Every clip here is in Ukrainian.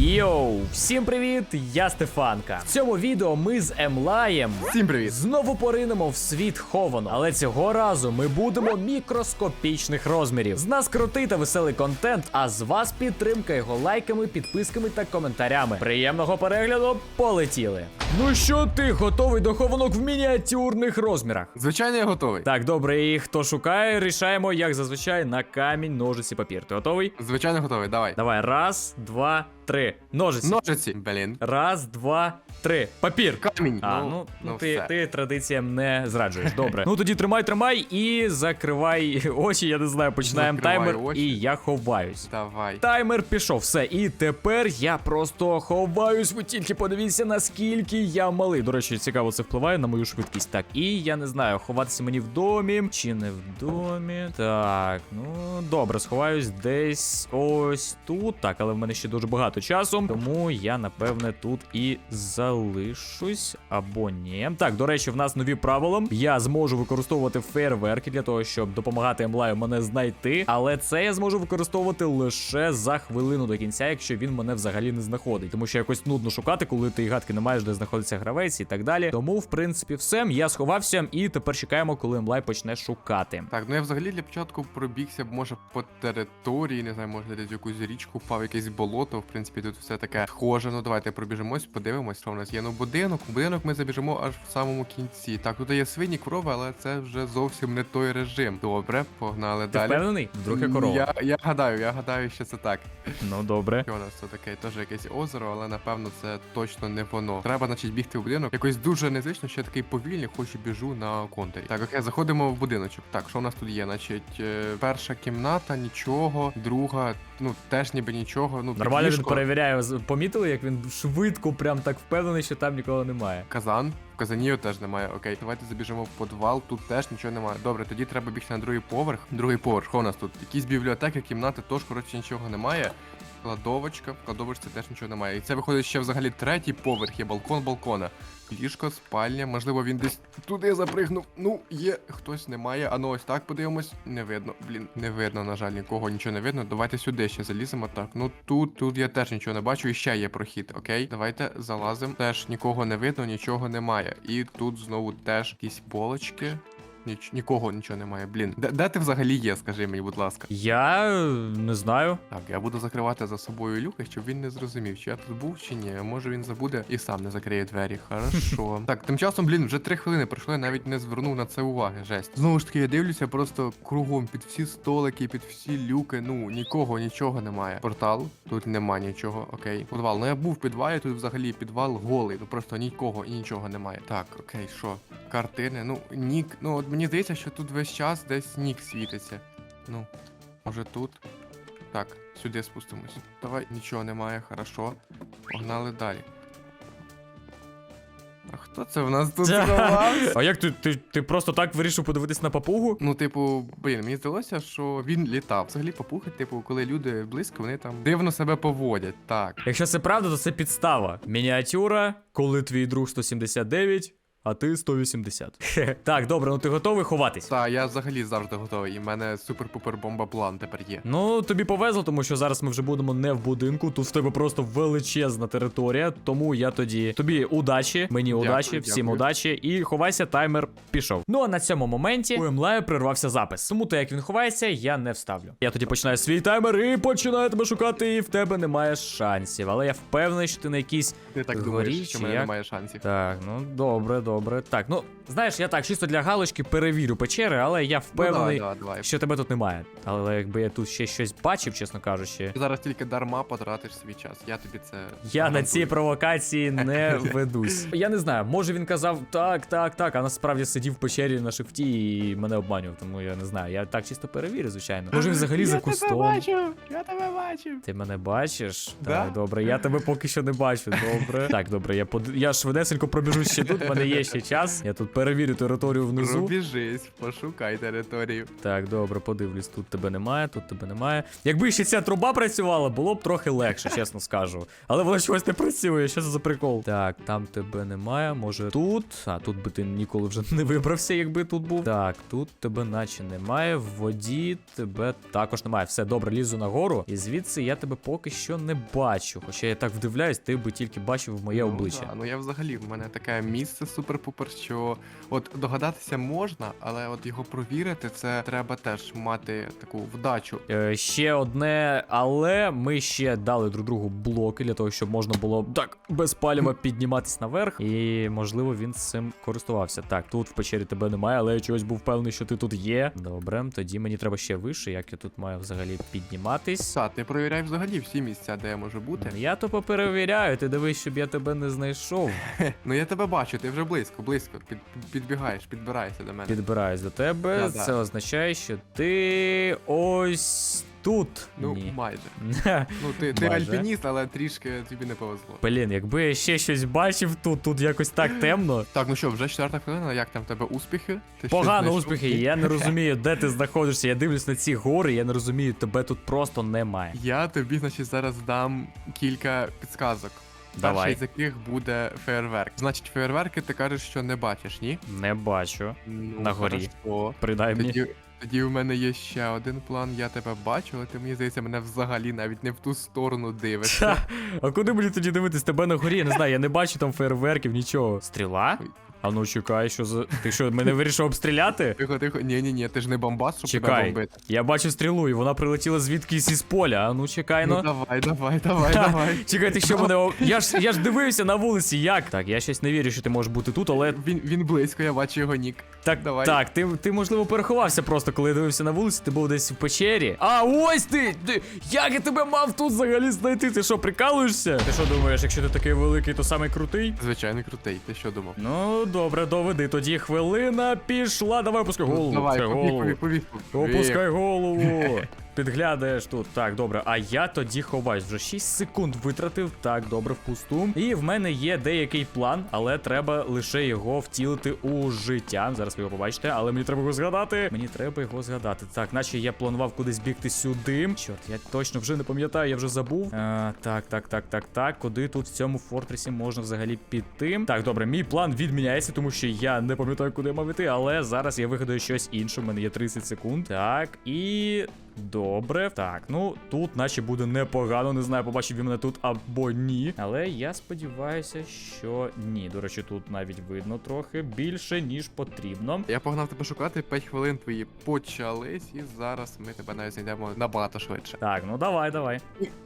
Йоу, всім привіт! Я Стефанка. В цьому відео ми з Емлаєм Всім привіт! знову поринемо в світ ховану, але цього разу ми будемо мікроскопічних розмірів. З нас крутий та веселий контент, а з вас підтримка його лайками, підписками та коментарями. Приємного перегляду полетіли. Ну що ти готовий до хованок в мініатюрних розмірах? Звичайно, я готовий. Так, добре, і хто шукає, рішаємо, як зазвичай, на камінь, ножиці, папір. Ти готовий? Звичайно, готовий. Давай. Давай, раз, два, три. Ножиці. Ножиці. Блін. Раз, два, три. Папір. Камінь. А, ну, ну, ти, все. ти традиціям не зраджуєш. Добре. ну тоді тримай, тримай і закривай очі. Я не знаю, починаємо Закриваю таймер, очі. і я ховаюсь. Давай. Таймер пішов, все. І тепер я просто ховаюсь. Ви тільки подивіться, наскільки я малий. До речі, цікаво, це впливає на мою швидкість. Так, і я не знаю, ховатися мені в домі чи не в домі. Так, ну добре, сховаюсь десь ось тут. Так, але в мене ще дуже багато часу. Тому я напевне тут і залишусь або ні. Так, до речі, в нас нові правила. Я зможу використовувати фейерверки для того, щоб допомагати Емлаю мене знайти. Але це я зможу використовувати лише за хвилину до кінця, якщо він мене взагалі не знаходить. Тому що якось нудно шукати, коли ти і гадки не маєш, де знаходиться гравець і так далі. Тому, в принципі, все. Я сховався, і тепер чекаємо, коли Емлай почне шукати. Так, ну я взагалі для початку пробігся, б, може, по території, не знаю, може десь якусь річку впав, якесь болото. В принципі, тут все таке схоже. Ну давайте пробіжимось, подивимось, що в нас є. Ну, будинок. Будинок ми забіжимо аж в самому кінці. Так, тут є свині, корови, але це вже зовсім не той режим. Добре, погнали Ти далі. впевнений? Вдруг я корова. Я, я гадаю, я гадаю, що це так. Ну добре. Що у нас тут таке? Теж якесь озеро, але напевно це точно не воно. Треба, значить, бігти в будинок. Якось дуже незвично, що я такий повільний, хоч і біжу на контурі. Так, окей, заходимо в будиночок. Так, що у нас тут є? Значить, е, перша кімната, нічого, друга, ну теж ніби нічого. Ну, Нормально він перевіряє. З- Помітили, як він швидко, прям так впевнений, що там нікого немає. Казан. В казані його теж немає. Окей, давайте забіжемо в підвал. Тут теж нічого немає. Добре, тоді треба бігти на другий поверх. Другий поверх. Що у нас тут? Якісь бібліотеки, кімнати, тож коротше нічого немає. Кладовочка, в кладовочці теж нічого немає. І це виходить ще взагалі третій поверх, є балкон балкона. Ліжко, спальня, можливо, він десь туди запригнув. Ну, є, хтось немає. А ну ось так подивимось. Не видно. Блін, не видно, на жаль, нікого нічого не видно. Давайте сюди ще заліземо. Так, ну тут, тут я теж нічого не бачу. І ще є прохід, окей? Давайте залазимо. Теж нікого не видно, нічого немає. І тут знову теж якісь полочки. Ніч, нікого нічого немає. Блін. Де, де ти взагалі є, скажи мені, будь ласка. Я е, не знаю. Так, я буду закривати за собою люки, щоб він не зрозумів, чи я тут був, чи ні. Може він забуде і сам не закриє двері. Хорошо. так, тим часом, блін, вже три хвилини пройшло, я навіть не звернув на це уваги. Жесть. Знову ж таки, я дивлюся просто кругом під всі столики, під всі люки. Ну, нікого, нічого немає. Портал, тут нема нічого. Окей. Підвал. Ну я був в підвалі, тут взагалі підвал голий. Ну просто нікого і нічого немає. Так, окей, що? Картини. Ну, нік. Ну, мені здається, що тут весь час десь нік світиться. Ну, може тут. Так, сюди спустимось. Давай, нічого немає, хорошо. Погнали далі. А хто це в нас тут сховався? А як ти, ти, ти просто так вирішив подивитись на папугу? Ну, типу, блін, мені здалося, що він літав. Взагалі папухи, типу, коли люди близько, вони там дивно себе поводять. Так. Якщо це правда, то це підстава. Мініатюра, коли твій друг 179, а ти 180. Хе. Так, добре, ну ти готовий ховатись? Та, я взагалі завжди готовий. І в мене супер-пупер бомба план тепер є. Ну, тобі повезло, тому що зараз ми вже будемо не в будинку. Тут в тебе просто величезна територія. Тому я тоді тобі удачі, мені Дякую, удачі, всім удачі. І ховайся, таймер пішов. Ну а на цьому моменті у Емлаю прервався запис. Тому то як він ховається, я не вставлю. Я тоді починаю свій таймер і починаю тебе шукати, і в тебе немає шансів. Але я впевнений, що ти на якійсь Ти так думаєш, що в мене як? немає шансів. Так, ну добре, добре. Так, ну знаєш, я так чисто для галочки перевірю печери, але я Ну, впевнений, давай, давай, давай. що тебе тут немає. Але якби я тут ще щось бачив, чесно кажучи. Ти зараз тільки дарма потратиш свій час. Я тобі це. Я на гарантую. ці провокації не ведусь. Я не знаю, може він казав так, так, так, а насправді сидів в печері на шифті і мене обманював, тому я не знаю. Я так чисто перевірю, звичайно. Може він взагалі за кустом. Я тебе бачив. Ти мене бачиш? Да? Так, добре. Я тебе поки що не бачу. Добре. Так, добре, я под... я швидесенько пробіжу ще тут. У мене є є ще час. Я тут перевірю територію внизу. Пробіжись, пошукай територію. Так, добре, подивлюсь. Тут тебе немає, тут тебе немає. Якби ще ця труба працювала, було б трохи легше, чесно скажу. Але вона чогось не працює. Що це за прикол? Так, там тебе немає. Може тут. А тут би ти ніколи вже не вибрався, якби тут був. Так, тут тебе наче немає. В воді тебе також немає. Все добре, лізу нагору. І звідси я тебе поки що не бачу. Хоча я так вдивляюсь, ти би тільки бачив моє ну, обличчя. Да, ну я взагалі в мене таке місце супер-пупер, що от догадатися можна, але от його провірити, це треба теж мати таку вдачу. Е, ще одне, але ми ще дали друг другу блоки для того, щоб можна було так без паліва підніматись наверх. І можливо він цим користувався. Так, тут в печері тебе немає, але я чогось був впевнений, що ти тут є. Добре, тоді мені треба ще вище, як я тут маю взагалі підніматись. Са, ти провіряй взагалі всі місця, де я можу бути. Я то поперевіряю, ти дивись, щоб я тебе не знайшов. Ну я тебе бачу, ти вже близько, близько. Під, підбігаєш, підбираєшся до мене. Підбираюсь до тебе. Да-да. Це означає, що ти ось тут. Ну, Ні. майже. Ну, ти, ти Майже. альпініст, але трішки тобі не повезло. Блін, якби я ще щось бачив тут, тут якось так темно. Так, ну що, вже четверта хвилина, як там в тебе успіхи? Ти щось Погано знайшов? успіхи, я не розумію, де ти знаходишся. Я дивлюсь на ці гори, я не розумію, тебе тут просто немає. Я тобі, значить, зараз дам кілька підсказок. Давай. Перший з яких буде феєрверк. Значить, феєрверки ти кажеш, що не бачиш, ні? Не бачу. Ну, На горі. хорошо. Принаймні. Тоді, тоді у мене є ще один план, я тебе бачу, але ти мені здається, мене взагалі навіть не в ту сторону дивишся. Ха, а куди мені тоді дивитись? Тебе на горі, я не знаю, я не бачу там фейерверків, нічого. Стріла? А ну чекай, що за. Ти що, мене вирішив обстріляти? Тихо, тихо, ні, ні, ні, ти ж не бомбас, щоб тебе Чекай, бомбити. я бачу стрілу, і вона прилетіла звідкись із поля. А ну чекай, Ну ну. давай, давай, давай, Ха, давай. Чекай, ти що мене. о- Я ж я ж дивився на вулиці, як? Так, я щось не вірю, що ти можеш бути тут, але Він, він близько, я бачу його нік. Так, Давай. так, ти, ти можливо переховався просто, коли я дивився на вулиці, ти був десь в печері. А ось ти! ти як я тебе мав тут взагалі знайти? Ти що, прикалуєшся? Ти що думаєш, якщо ти такий великий, то самий крутий? Звичайно, крутий, ти що думав? Ну, добре, доведи. Тоді хвилина пішла. Давай опускай голову. Давай, Опускай голову. Опускай голову. Підглядаєш тут. Так, добре. А я тоді ховаюсь. Вже 6 секунд витратив. Так, добре, впусту. І в мене є деякий план, але треба лише його втілити у життя. Зараз ви його побачите, але мені треба його згадати. Мені треба його згадати. Так, наче я планував кудись бігти сюди. Чорт, я точно вже не пам'ятаю, я вже забув. А, так, так, так, так, так. Куди тут в цьому фортресі можна взагалі піти? Так, добре, мій план відміняється, тому що я не пам'ятаю, куди я мав іти, але зараз я вигадаю щось інше. У мене є 30 секунд. Так, і. Добре, так, ну тут наче буде непогано, не знаю, побачив він мене тут або ні. Але я сподіваюся, що ні. До речі, тут навіть видно трохи більше, ніж потрібно. Я погнав тебе шукати, 5 хвилин твої почались, і зараз ми тебе навіть знайдемо набагато швидше. Так, ну давай, давай.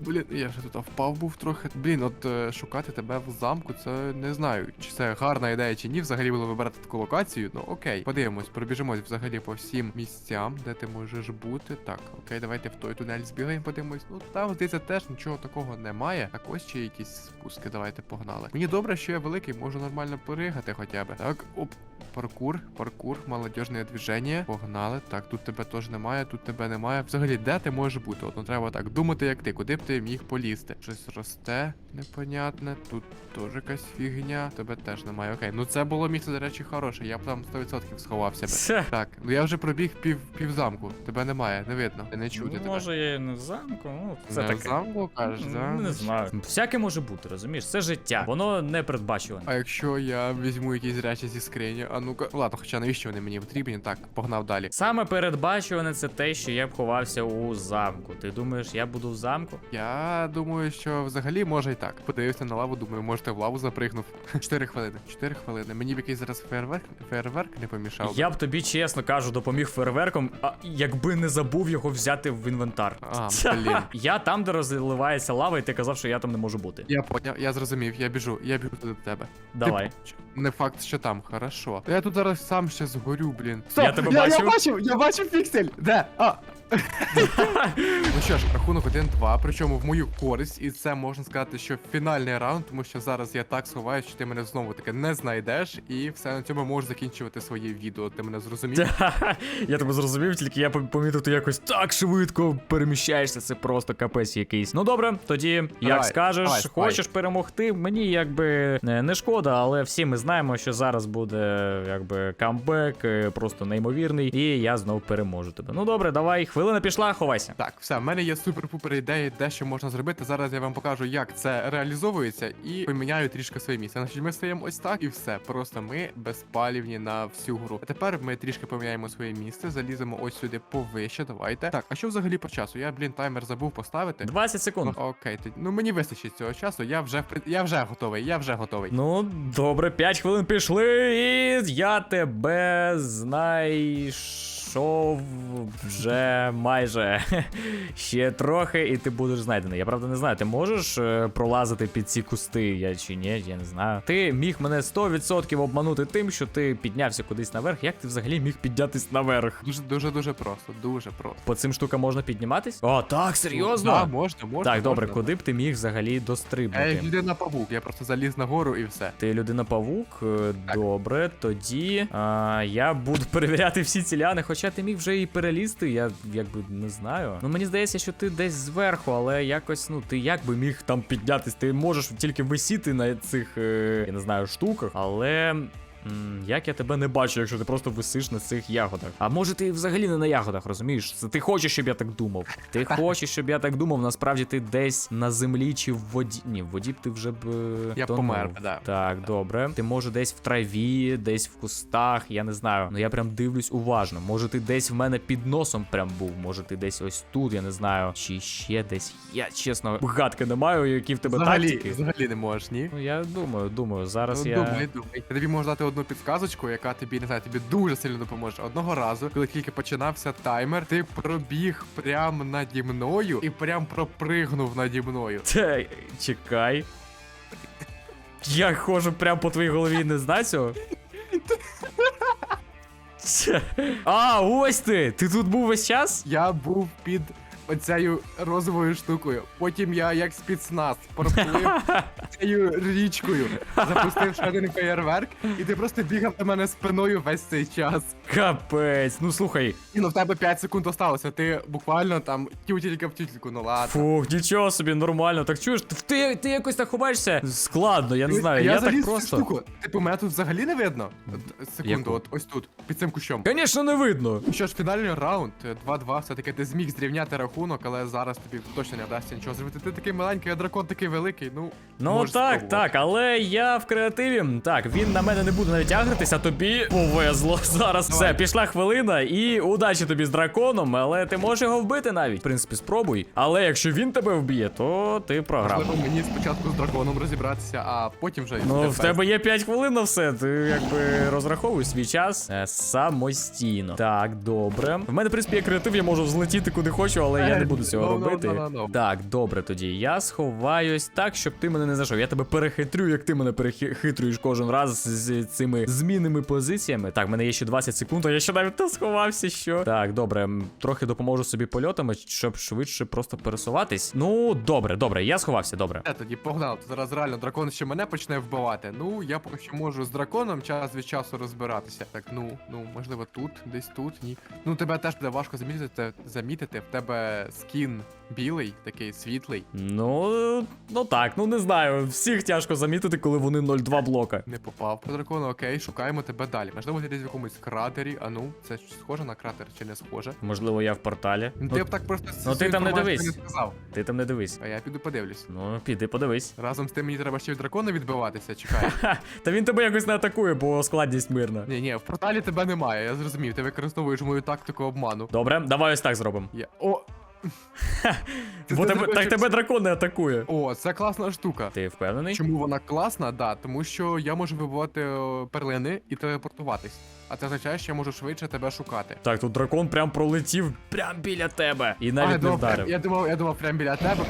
Блін, я вже тут впав був трохи. Блін, от е, шукати тебе в замку, це не знаю, чи це гарна ідея чи ні. Взагалі було вибирати таку локацію. Ну окей, подивимось, пробіжимось взагалі по всім місцям, де ти можеш бути. Так, окей, давайте в той тунель збігаємо, подивимось. Ну там, здається, теж нічого такого немає. Так ось ще якісь спуски, давайте погнали. Мені добре, що я великий, можу нормально поригати хоча б. Так, оп. Паркур, паркур, молодіжне движення. Погнали. Так, тут тебе теж немає, тут тебе немає. Взагалі, де ти можеш бути? От ну треба так думати, як ти, куди б ти міг полізти. Щось росте, непонятне. Тут теж якась фігня. Тебе теж немає. Окей, ну це було місце, до речі, хороше. Я б там 100% сховався би. Це. Так, ну я вже пробіг пів півзамку. Тебе немає, не видно. Не чути Ну, тебе. може, я і не в замку, ну це не таке. в замку кажеш, Ну, да? Не знаю. Всяке може бути, розумієш? Це життя. Воно не передбачуване. А якщо я візьму якісь речі зі скрині, а ну-ка, ладно, хоча навіщо вони мені потрібні? Так, погнав далі. Саме передбачуване це те, що я б ховався у замку. Ти думаєш, я буду в замку? Я думаю, що взагалі може і так. Подивився на лаву, думаю, може ти в лаву запригнув. Чотири хвилини. Чотири хвилини. Мені б якийсь зараз фейерверк, фейерверк не помішав. Я б тобі чесно кажу, допоміг фейерверком, а якби не забув його взяти в інвентар. А, блін. Я там, де розливається лава, і ти казав, що я там не можу бути. Я поняв, я зрозумів, я біжу, я біжу до тебе. Давай. Типу, не факт, що там, хорошо. Та я тут зараз сам ще згорю, блін. Я тебе я, бачу. Я бачив, я бачив піксель. Де? А, Ну що ж, рахунок 1-2, причому в мою користь, і це можна сказати, що фінальний раунд, тому що зараз я так сховаю, що ти мене знову таки не знайдеш, і все на цьому можеш закінчувати своє відео. Ти мене зрозумів? Я тебе зрозумів, тільки я помітив, ти якось так швидко переміщаєшся. Це просто капець якийсь. Ну добре, тоді як скажеш, хочеш перемогти. Мені якби не шкода, але всі ми знаємо, що зараз буде якби камбек, е, просто неймовірний, і я знов переможу тебе. Ну добре, давай, хвилина пішла, ховайся. Так, все, в мене є супер-пупер ідеї, де що можна зробити. Зараз я вам покажу, як це реалізовується, і поміняю трішки своє місце. Значить, ми стоїмо ось так і все. Просто ми безпалівні на всю гру. А тепер ми трішки поміняємо своє місце, заліземо ось сюди повище. Давайте. Так, а що взагалі по часу? Я, блін, таймер забув поставити. 20 секунд. Ну, Окей, тоді- ну мені вистачить цього часу. Я вже я вже готовий, я вже готовий. Ну, добре, 5 хвилин пішли, і я тебе знайшов вже майже. Ще трохи, і ти будеш знайдений. Я правда не знаю, ти можеш е, пролазити під ці кусти, я чи ні, я не знаю. Ти міг мене 100% обманути тим, що ти піднявся кудись наверх. Як ти взагалі міг піднятись наверх? Дуже дуже дуже просто, дуже просто. По цим штукам можна підніматись? О, так, серйозно? Так, можна, можна. так, добре, можна. куди б ти міг взагалі дострибнути? Я дострибнути? людина павук, я просто заліз нагору і все. Ти людина павук. Е, Добре, тоді а, я буду перевіряти всі ці ляни, хоча ти міг вже і перелізти, я якби не знаю. Ну мені здається, що ти десь зверху, але якось, ну ти як би міг там піднятись. Ти можеш тільки висіти на цих, е, я не знаю, штуках, але. М, Як я тебе не бачу, якщо ти просто висиш на цих ягодах. А може ти взагалі не на ягодах, розумієш? Це ти хочеш, щоб я так думав. Ти хочеш, щоб я так думав. Насправді ти десь на землі чи в воді. Ні, в воді б ти вже б. е, Я тонув. помер да. Так, добре. Ти може десь в траві, десь в кустах, я не знаю. Ну я прям дивлюсь уважно. Може ти десь в мене під носом прям був, може ти десь ось тут, я не знаю. Чи ще десь. Я чесно гадки не маю, які в тебе Взагалі, тактики. взагалі не можеш, ні? Ну я думаю, думаю, зараз Ну, я. думай, думай. Я тобі можу дати одну підсказочку, яка тобі не знаю, тобі дуже сильно допоможе. Одного разу, коли тільки починався таймер, ти пробіг прямо наді мною і прям пропригнув наді мною. Та, чекай. Я ходжу прямо по твоїй голові, не знаю цього. А, ось ти! Ти тут був весь час? Я був під оцею розовою штукою. Потім я як спецназ проплив цією річкою, запустив ще один феєрверк, і ти просто бігав до мене спиною весь цей час. Капець. Ну слухай, І ну в тебе 5 секунд осталося. Ти буквально там тютілька в тютельку, ну ладно. Фух, нічого собі, нормально. Так чуєш, ти, ти якось так ховаєшся складно, я не знаю. Я, заліз так просто. штуку. Типу, мене тут взагалі не видно. Секунду, от ось тут, під цим кущом. Звісно, не видно. Що ж, фінальний раунд, е, 2-2, все-таки ти зміг зрівняти рахунок, але зараз тобі точно не вдасться нічого зробити. Ти такий маленький, а дракон такий великий, ну. Ну так, спробувати. так, але я в креативі. Так, він на мене не буде навіть тягнутися, а тобі повезло. Зараз Давай. все, пішла хвилина, і удачі тобі з драконом, але ти можеш його вбити навіть. В принципі, спробуй. Але якщо він тебе вб'є, то ти програв. Можливо, мені спочатку з драконом розібратися, а потім вже. Ну, в тебе є 5 хвилин на все. Ти якби розраховуй свій час е, самостійно. Так, добре. В мене, в принципі, є креатив, я можу взлетіти куди хочу, але я не буду цього Ну, ну, робити. ну. Так, добре тоді. Я сховаюсь так, щоб ти мене не знайшов. Я тебе перехитрю, як ти мене перехитрюєш кожен раз з цими змінними позиціями. Так, в мене є ще 20 секунд, а я ще навіть не сховався. Що? Так, добре, трохи допоможу собі польотами, щоб швидше просто пересуватись. Ну, добре, добре, я сховався, добре. Е, тоді погнав. Зараз реально дракон ще мене почне вбивати. Ну, я поки що можу з драконом час від часу розбиратися. Так, ну, ну, можливо, тут, десь тут, ні. Ну, тебе теж буде важко замітити, замітити. В тебе скін білий, такий світлий. Ну, ну так, ну не знаю. Всіх тяжко замітити, коли вони 0,2 блока. Не попав по дракону, окей, шукаємо тебе далі. Можливо, ти десь в якомусь кратері, а ну, це схоже на кратер чи не схоже? Можливо, я в порталі. Ну, ти б так просто ну, ти там не дивись. не сказав. Ти там не дивись. А я піду подивлюсь. Ну, піди, подивись. Разом з тим мені треба ще від дракона відбиватися, чекай. Та він тебе якось не атакує, бо складність мирна. Ні, ні, в порталі тебе немає, я зрозумів. Ти використовуєш мою тактику обману. Добре, давай ось так зробимо. Я... О! Бо тебе, так тебе дракон не атакує. О, це класна штука. Ти впевнений? Чому вона класна? Да, тому що я можу вибивати е, перлини і телепортуватись. А це означає, що я можу швидше тебе шукати. Так, тут дракон прям пролетів прям біля тебе. І навіть а, не думав, вдарив. прям- я думав, я думав прям біля тебе.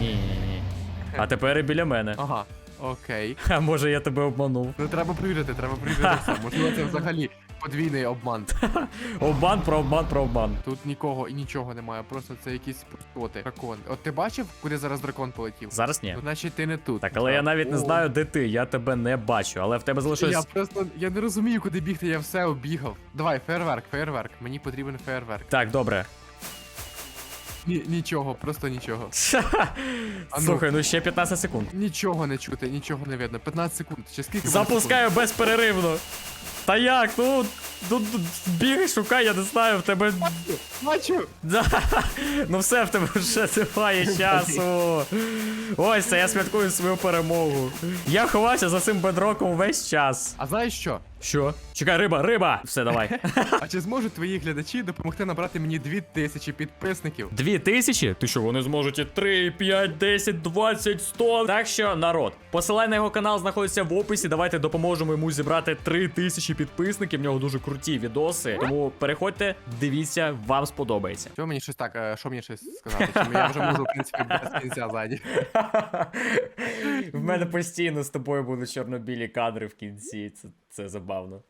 Ні, ні, ні. А тепер і біля мене. Ага, окей. А може я тебе обманув. Ну треба перевірити, треба перевірити все. Можливо, це взагалі подвійний обман. Обман про обман про обман. Тут нікого і нічого немає, просто це якісь пустоти. Дракон. От ти бачив, куди зараз дракон полетів? Зараз ні. Ну, значить ти не тут. Так, але я навіть не О. знаю, де ти. Я тебе не бачу, але в тебе Я залишилось. просто я не розумію, куди бігти, я все обігав. Давай, фейерверк, фейерверк. Мені потрібен фейерверк. Так, добре. Ні, нічого, просто нічого. А ну. Слухай, ну ще 15 секунд. Нічого не чути, нічого не видно. 15 секунд. Ще скільки? буде Запускаю безперервно. Та як? Ну, ну, ну, бігай, шукай, я не знаю, в тебе. Бачу! Да. Ну все, в тебе вже немає часу. Ось це я святкую свою перемогу. Я ховався за цим бедроком весь час. А знаєш що? Що? Чекай, риба, риба! Все, давай. А чи зможуть твої глядачі допомогти набрати мені 2000 підписників? Дві тисячі? Ти що, вони зможуть і 3, 5, 10, 20, 100. Так що, народ, посилання на його канал знаходиться в описі. Давайте допоможемо йому зібрати 3 тисячі підписників. В нього дуже круті відоси. Тому переходьте, дивіться, вам сподобається. Що мені щось так, е, що мені щось сказати? Чому я вже можу, в принципі, без кінця ззаді. В мене постійно з тобою будуть чорно-білі кадри в кінці. Це, це забавно.